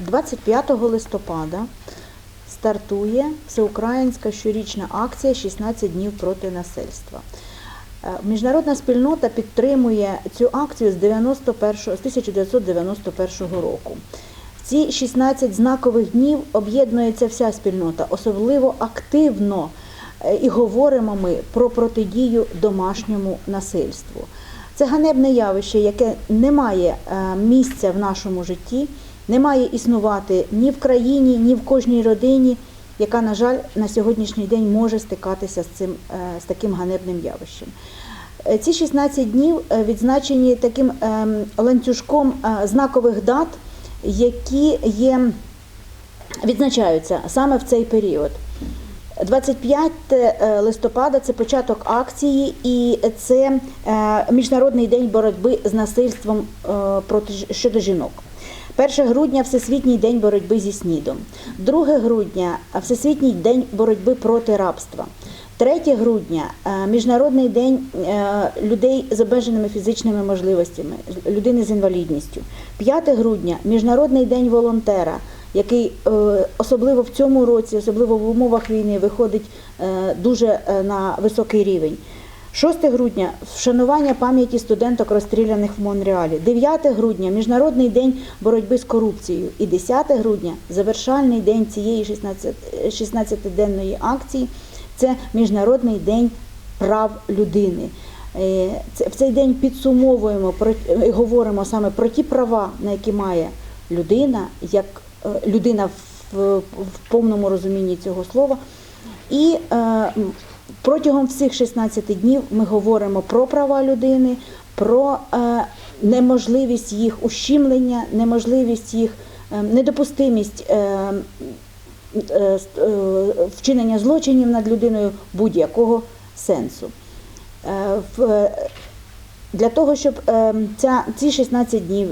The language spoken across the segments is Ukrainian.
25 листопада стартує всеукраїнська щорічна акція «16 днів проти насильства. Е, Міжнародна спільнота підтримує цю акцію з 91, з 1991 року. В ці 16 знакових днів об'єднується вся спільнота, особливо активно е, і говоримо ми про протидію домашньому насильству. Це ганебне явище, яке не має е, місця в нашому житті, не має існувати ні в країні, ні в кожній родині, яка, на жаль, на сьогоднішній день може стикатися з цим е, з таким ганебним явищем. Е, Ці 16 днів е, відзначені таким ем, ланцюжком знакових дат, які є, відзначаються саме в цей період. 25 е, листопада це початок акції, і це Міжнародний день боротьби з насильством проти щодо жінок. 1 грудня Всесвітній день боротьби зі снідом. 2 грудня Всесвітній день боротьби проти рабства. 3 грудня е, Міжнародний день е, людей з обмеженими фізичними можливостями, людини з інвалідністю. 5 грудня Міжнародний день волонтера, який е, особливо в цьому році, особливо в умовах війни, виходить дуже на високий рівень. 6 грудня вшанування пам'яті студенток розстріляних в Монреалі. 9 грудня Міжнародний день боротьби з корупцією. І 10 грудня завершальний день цієї 16 16-денної акції. Це Міжнародний день прав людини. Е, В цей день підсумовуємо про е, говоримо саме про ті права, на які має людина, як е, людина в, повному розумінні цього слова. І протягом всіх 16 днів ми говоримо про права людини, про е, неможливість їх ущемлення, неможливість їх е, недопустимість е, вчинення злочинів над людиною будь-якого сенсу. Для того, щоб ця, ці 16 днів,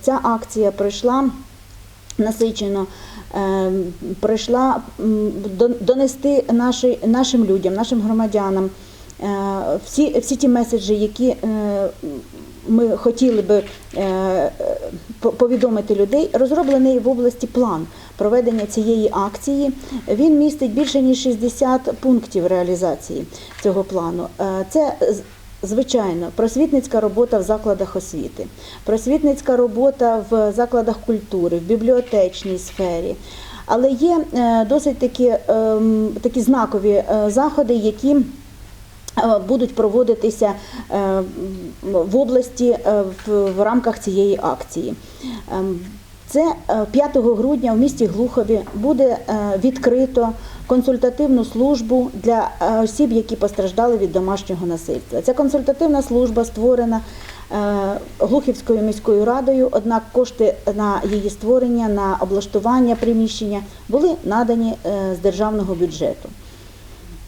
ця акція пройшла насичено, прийшла до- донести наші, нашим людям, нашим громадянам е, всі, всі ті меседжі, які е, ми хотіли би е, по- повідомити людей, розроблений в області план проведення цієї акції. Він містить більше ніж 60 пунктів реалізації цього плану. Це Звичайно, просвітницька робота в закладах освіти, просвітницька робота в закладах культури, в бібліотечній сфері. Але є е, досить такі, ем, такі знакові е, заходи, які е, будуть проводитися в області в, в рамках цієї акції. Це е, 5 грудня в місті Глухові буде е, відкрито консультативну службу для е, осіб, які постраждали від домашнього насильства. Ця консультативна служба створена е, Глухівською міською радою, однак кошти на її створення, на облаштування приміщення були надані е, з державного бюджету.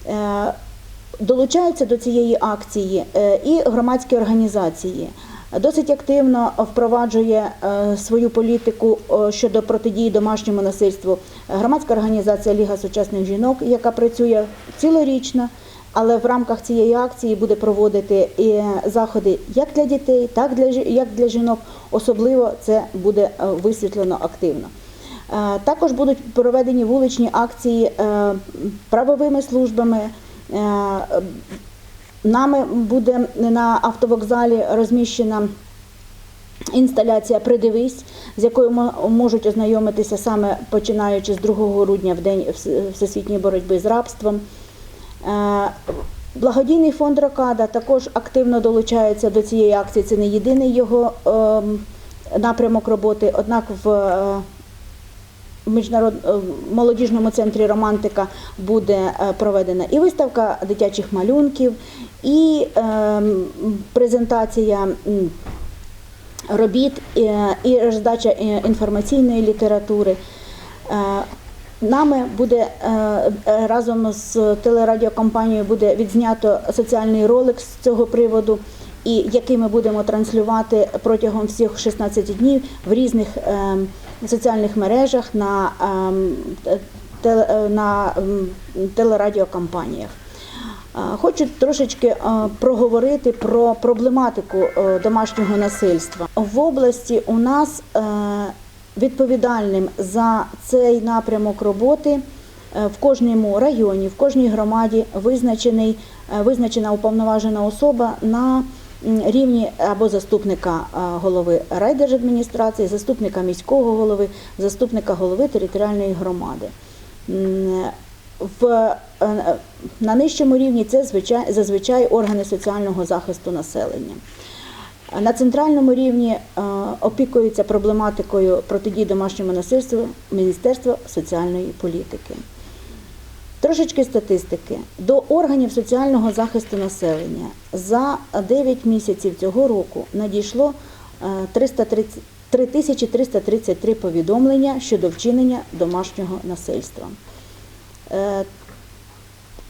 Е, Долучаються до цієї акції е, і громадські організації. Досить активно впроваджує е, свою політику е, щодо протидії домашньому насильству громадська організація Ліга сучасних жінок, яка працює цілорічно, але в рамках цієї акції буде проводити і заходи як для дітей, так для як для жінок. Особливо це буде е, висвітлено активно. Е, Також будуть проведені вуличні акції е, правовими службами. Нами буде на автовокзалі розміщена інсталяція Придивись, з якою можуть ознайомитися саме починаючи з 2 грудня в день всесвітньої боротьби з рабством. Е, Благодійний фонд Рокада також активно долучається до цієї акції. Це не єдиний його ем, напрямок роботи. Однак в е, в міжнарод... е, молодіжному центрі Романтика буде е, проведена і виставка дитячих малюнків, і ем, презентація робіт, е, і роздача е, інформаційної літератури. Е, Нами буде е, е, разом з телерадіокомпанією буде відзнято соціальний ролик з цього приводу, і який ми будемо транслювати протягом всіх 16 днів в різних е, соціальних мережах на, ем, те- е, на ем, телерадіокомпаніях. Е, Хочу трошечки е, проговорити про проблематику е, домашнього насильства. В області у нас е, відповідальним за цей напрямок роботи е, в кожному районі, в кожній громаді визначений, е, визначена уповноважена особа на рівні або заступника голови райдержадміністрації, заступника міського голови, заступника голови територіальної громади. В, е, на нижчому рівні це звичай, зазвичай органи соціального захисту населення. На центральному рівні е, опікується проблематикою протидії домашньому насильству Міністерство соціальної політики. Трошечки статистики. До органів соціального захисту населення за 9 місяців цього року надійшло е, 330 3333 повідомлення щодо вчинення домашнього насильства. Е,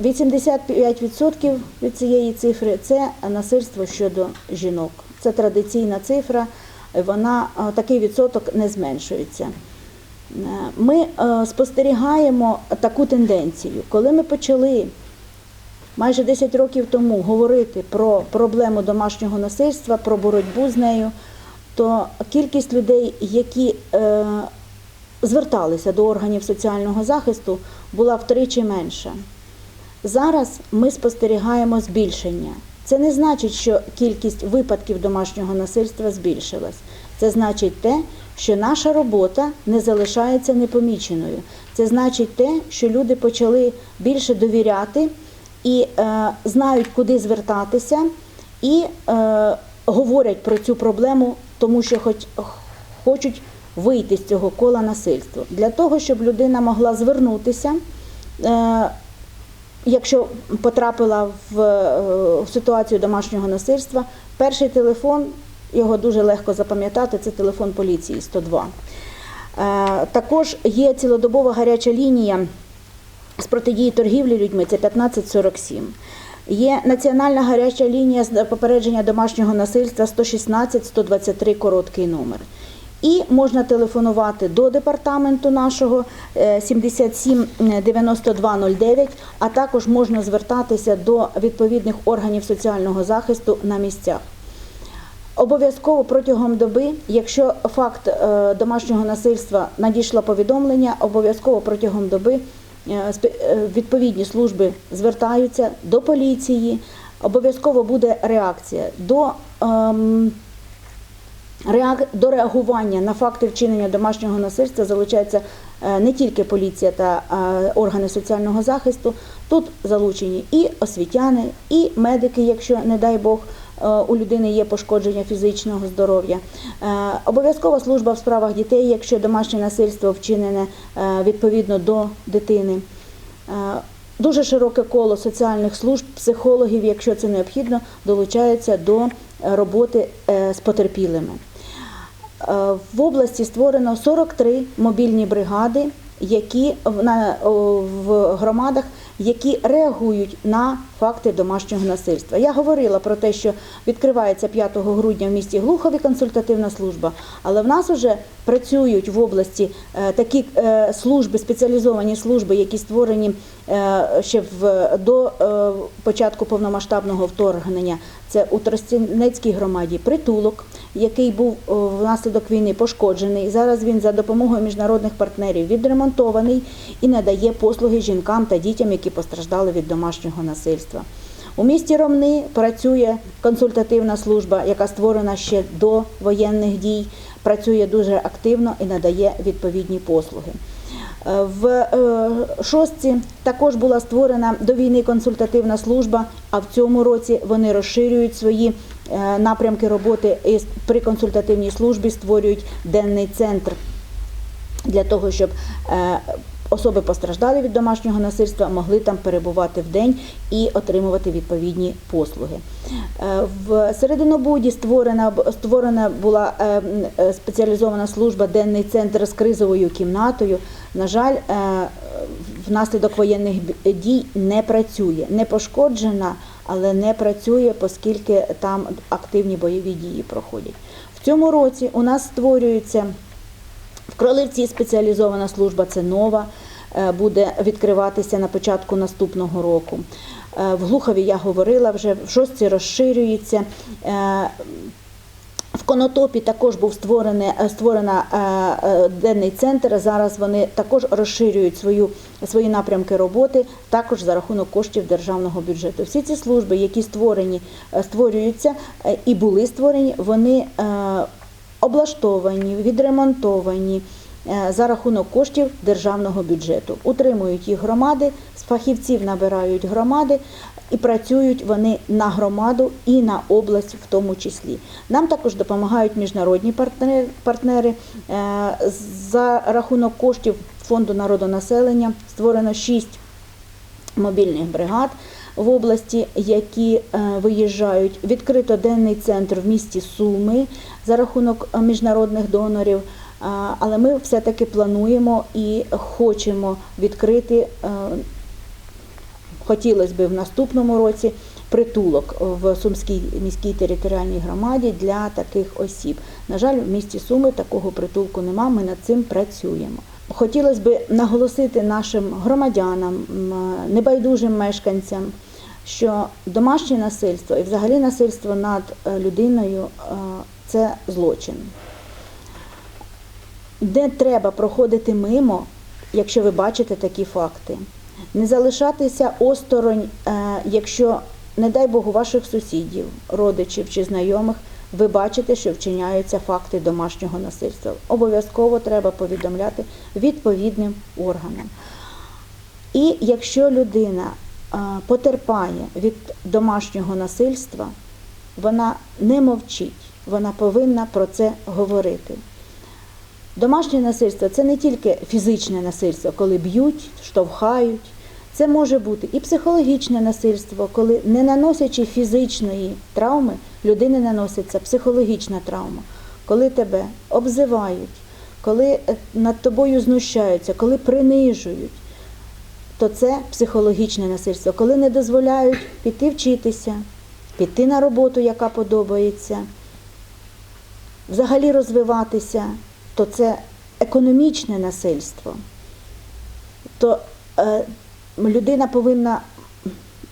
85% від цієї цифри це насильство щодо жінок. Це традиційна цифра, вона е, такий відсоток не зменшується. Ми е, спостерігаємо таку тенденцію. Коли ми почали майже 10 років тому говорити про проблему домашнього насильства, про боротьбу з нею, то кількість людей, які е, зверталися до органів соціального захисту, була втричі менша. Зараз ми спостерігаємо збільшення. Це не значить, що кількість випадків домашнього насильства збільшилась. Це значить те, що наша робота не залишається непоміченою. Це значить те, що люди почали більше довіряти і е, знають, куди звертатися, і е, говорять про цю проблему, тому що хоч, хочуть вийти з цього кола насильства. Для того, щоб людина могла звернутися. Е, Якщо потрапила в, е, в ситуацію домашнього насильства, перший телефон, його дуже легко запам'ятати, це телефон поліції 102. Е, Також є цілодобова гаряча лінія з протидії торгівлі людьми, це 1547. Є національна гаряча лінія з попередження домашнього насильства 116 123 короткий номер. І можна телефонувати до департаменту нашого е, 77 9209, а також можна звертатися до відповідних органів соціального захисту на місцях. Обов'язково протягом доби, якщо факт е, домашнього насильства надійшло повідомлення, обов'язково протягом доби е, е, відповідні служби звертаються до поліції, обов'язково буде реакція до. ем, До реагування на факти вчинення домашнього насильства залучається не тільки поліція та органи соціального захисту. Тут залучені і освітяни, і медики, якщо, не дай Бог, у людини є пошкодження фізичного здоров'я. Е, Обов'язкова служба в справах дітей, якщо домашнє насильство вчинене е, відповідно до дитини. Е, Дуже широке коло соціальних служб, психологів, якщо це необхідно, долучаються до роботи з потерпілими. В області створено 43 мобільні бригади, які в громадах, які реагують на факти домашнього насильства. Я говорила про те, що відкривається 5 грудня в місті Глухові консультативна служба, але в нас вже працюють в області е, такі е, служби, спеціалізовані служби, які створені е, ще в, до початку повномасштабного вторгнення. Це у Тростянецькій громаді притулок, який був внаслідок війни пошкоджений. Зараз він за допомогою міжнародних партнерів відремонтований і надає послуги жінкам та дітям, які постраждали від домашнього насильства. У місті Ромни працює консультативна служба, яка створена ще до воєнних дій, працює дуже активно і надає відповідні послуги. Е, В е, шостці також була створена до війни консультативна служба, а в цьому році вони розширюють свої е, напрямки роботи і при консультативній службі створюють денний центр для того, щоб особи постраждалі від домашнього насильства могли там перебувати в день і отримувати відповідні послуги. Е, В Серединобуді створена створена була е, е, спеціалізована служба денний центр з кризовою кімнатою. На жаль, внаслідок воєнних дій не працює, не пошкоджена, але не працює, оскільки там активні бойові дії проходять. В цьому році у нас створюється в Кролевці спеціалізована служба, це нова, е, буде відкриватися на початку наступного року. Е, В Глухові я говорила вже, в шостці розширюється. Е, В Конотопі також був створений, денний центр. Зараз вони також розширюють свою, свої напрямки роботи, також за рахунок коштів державного бюджету. Всі ці служби, які створені, створюються і були створені, вони облаштовані, відремонтовані е, за рахунок коштів державного бюджету. Утримують їх громади, з фахівців набирають громади і працюють вони на громаду і на область в тому числі. Нам також допомагають міжнародні партнери. Е, За рахунок коштів фонду народонаселення створено 6 мобільних бригад в області, які е, виїжджають. Відкрито денний центр в місті Суми за рахунок е, міжнародних донорів. Але ми все-таки плануємо і хочемо відкрити, е, хотілося б в наступному році, притулок в Сумській міській територіальній громаді для таких осіб. На жаль, в місті Суми такого притулку нема, ми над цим працюємо. Хотілося б наголосити нашим громадянам, небайдужим мешканцям, що домашнє насильство і взагалі насильство над е, людиною е, це злочин. Де треба проходити мимо, якщо ви бачите такі факти. Не залишатися осторонь, е, якщо, не дай Бог, ваших сусідів, родичів чи знайомих ви бачите, що вчиняються факти домашнього насильства. Обов'язково треба повідомляти відповідним органам. І якщо людина потерпає від домашнього насильства, вона не мовчить, вона повинна про це говорити. Домашнє насильство це не тільки фізичне насильство, коли б'ють, штовхають. Це може бути і психологічне насильство, коли не наносячи фізичної травми, людини наноситься психологічна травма, коли тебе обзивають, коли е, над тобою знущаються, коли принижують, то це психологічне насильство, коли не дозволяють піти вчитися, піти на роботу, яка подобається, взагалі розвиватися, то це економічне насильство. То е, людина повинна.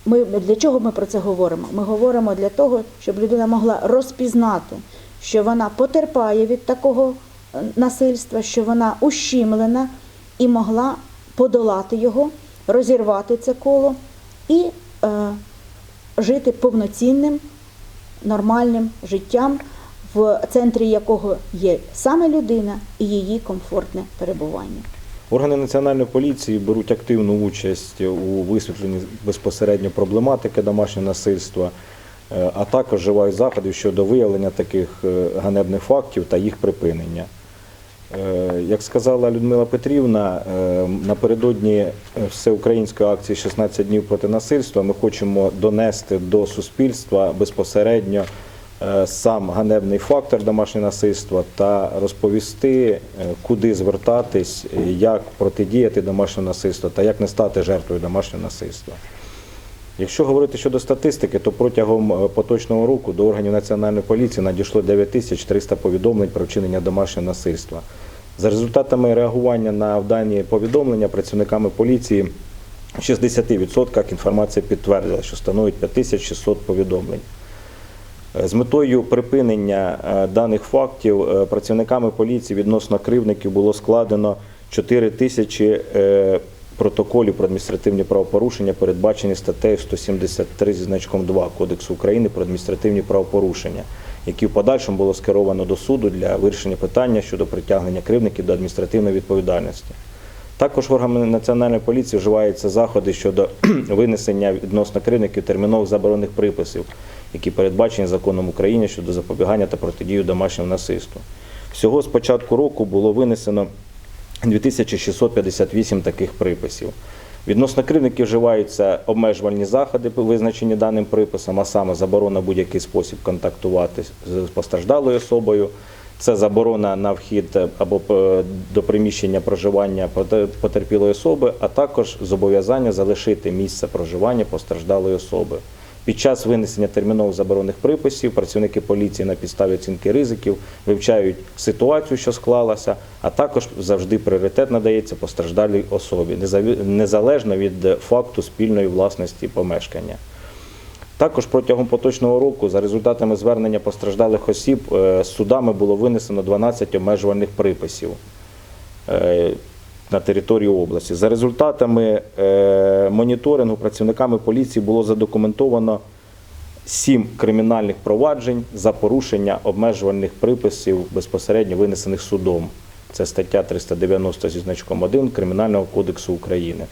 Ми для чого ми про це говоримо? Ми говоримо для того, щоб людина могла розпізнати, що вона потерпає від такого е, насильства, що вона ущімлена і могла подолати його, розірвати це коло і е, жити повноцінним, нормальним життям, в центрі якого є саме людина і її комфортне перебування. Органи національної поліції беруть активну участь у висвітленні безпосередньо проблематики домашнього насильства, е, а також вживають заходів щодо виявлення таких е, ганебних фактів та їх припинення. Е, Як сказала Людмила Петрівна, напередодні всеукраїнської акції «16 днів проти насильства ми хочемо донести до суспільства безпосередньо сам ганебний фактор домашнього насильства та розповісти, е, куди звертатись, е, як протидіяти домашньому насильству та як не стати жертвою домашнього насильства. Якщо говорити щодо статистики, то протягом е, поточного року до органів національної поліції надійшло 9300 повідомлень про вчинення домашнього насильства. За результатами реагування на дані повідомлення працівниками поліції в 60% інформація підтвердила, що становить 5600 повідомлень. Е, З метою припинення е, даних фактів е, працівниками поліції відносно кривдників було складено 4 тисячі протоколів про адміністративні правопорушення, передбачені статтею 173 зі значком 2 Кодексу України про адміністративні правопорушення, які в подальшому було скеровано до суду для вирішення питання щодо притягнення кривдників до адміністративної відповідальності. Також в органи національної поліції вживаються заходи щодо винесення відносно кривдників термінових заборонених приписів, які передбачені законом України щодо запобігання та протидії домашньому насильству. Всього з початку року було винесено 2658 таких приписів. Відносно кривдників вживаються обмежувальні заходи, визначені даним приписом, а саме заборона будь-який спосіб контактувати з постраждалою особою. Це заборона на вхід або е, до приміщення проживання поте- потерпілої особи, а також зобов'язання залишити місце проживання постраждалої особи. Під час винесення термінових заборонених приписів працівники поліції на підставі оцінки ризиків вивчають ситуацію, що склалася, а також завжди пріоритет надається постраждалій особі, незалежно від факту спільної власності помешкання. Також протягом поточного року, за результатами звернення постраждалих осіб, е, судами було винесено 12 обмежувальних приписів е, на території області. За результатами е, моніторингу працівниками поліції було задокументовано сім кримінальних проваджень за порушення обмежувальних приписів безпосередньо винесених судом. Це стаття 390 зі значком 1 Кримінального кодексу України.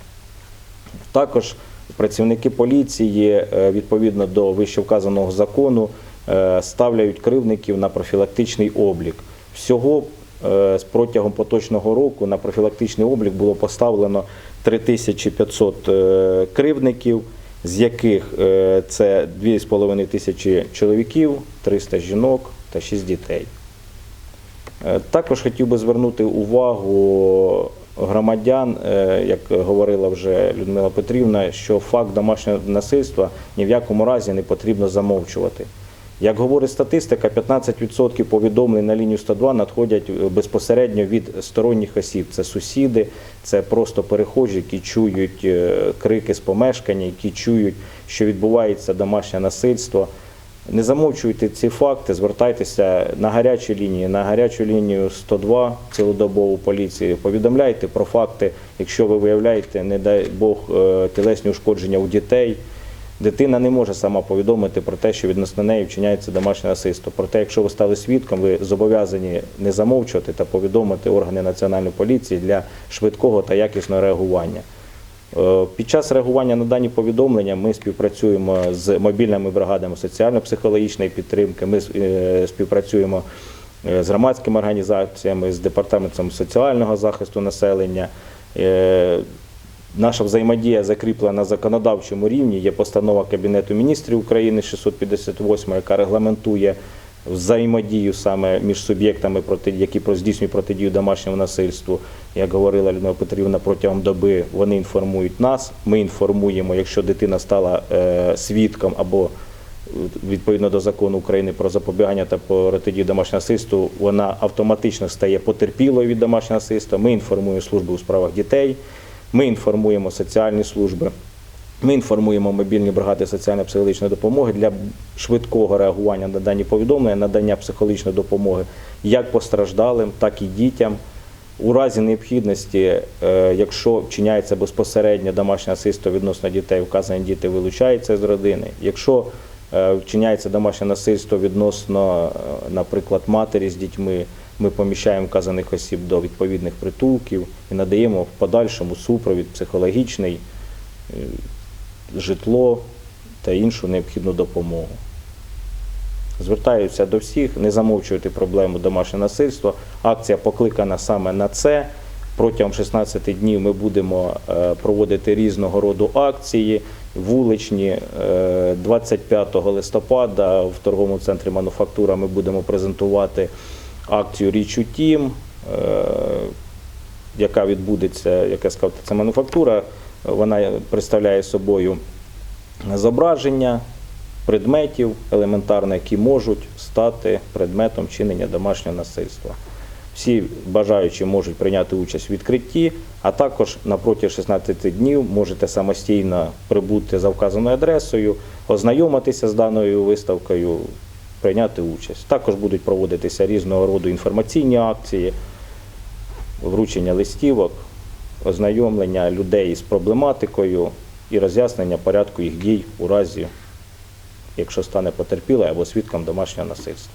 Також працівники поліції е, відповідно до вищевказаного закону е, ставляють кривдників на профілактичний облік. Всього з протягом поточного року на профілактичний облік було поставлено 3500 е, кривдників, з яких е, це 2,5 тисячі чоловіків, 300 жінок та 6 дітей. Е, Також хотів би звернути увагу громадян, е, як говорила вже Людмила Петрівна, що факт домашнього насильства ні в якому разі не потрібно замовчувати. Як говорить статистика, 15% повідомлень на лінію 102 надходять е, безпосередньо від сторонніх осіб. Це сусіди, це просто перехожі, які чують е, крики з помешкання, які чують, що відбувається домашнє насильство. Не замовчуйте ці факти, звертайтеся на гарячі лінії, на гарячу лінію 102 цілодобову поліції. Повідомляйте про факти, якщо ви виявляєте, не дай Бог, е, тілесні ушкодження у дітей. Дитина не може сама повідомити про те, що відносно неї вчиняється домашнє насильство. Проте, якщо ви стали свідком, ви зобов'язані не замовчувати та повідомити органи національної поліції для швидкого та якісного реагування. Е, Під час реагування на дані повідомлення ми співпрацюємо з мобільними бригадами соціально-психологічної підтримки. Ми е, співпрацюємо е, з громадськими організаціями, з департаментом соціального захисту населення. Наша взаємодія закріплена на законодавчому рівні. Є постанова Кабінету міністрів України 658, яка регламентує взаємодію саме між суб'єктами, які здійснюють протидію домашньому насильству. Як говорила Людмила Петрівна, протягом доби вони інформують нас. Ми інформуємо, якщо дитина стала е, свідком або е, відповідно до закону України про запобігання та протидію домашнього насильству, вона автоматично стає потерпілою від домашнього насильства. Ми інформуємо служби у справах дітей, ми інформуємо соціальні служби. Ми інформуємо мобільні бригади соціально-психологічної допомоги для швидкого реагування на дані повідомлення, надання психологічної допомоги як постраждалим, так і дітям. У разі необхідності, е, якщо вчиняється безпосередньо домашнє насильство відносно дітей, вказані діти вилучаються з родини. Якщо е, вчиняється домашнє насильство відносно, е, наприклад, матері з дітьми, ми поміщаємо вказаних осіб до відповідних притулків і надаємо в подальшому супровід психологічний, е, житло та іншу необхідну допомогу. Звертаюся до всіх, не замовчуйте проблему домашнього насильства. Акція покликана саме на це. Протягом 16 днів ми будемо е, проводити різного роду акції. Вуличні Е, 25 листопада в торговому центрі мануфактура ми будемо презентувати акцію Річ у тім, яка відбудеться, як я сказав, це мануфактура. Вона представляє собою зображення предметів елементарно, які можуть стати предметом чинення домашнього насильства. Всі бажаючі можуть прийняти участь у відкритті, а також на протязі 16 днів можете самостійно прибути за вказаною адресою, ознайомитися з даною виставкою, прийняти участь. Також будуть проводитися різного роду інформаційні акції, вручення листівок, ознайомлення людей з проблематикою і роз'яснення порядку їх дій у разі, якщо стане потерпілий або свідком домашнього насильства.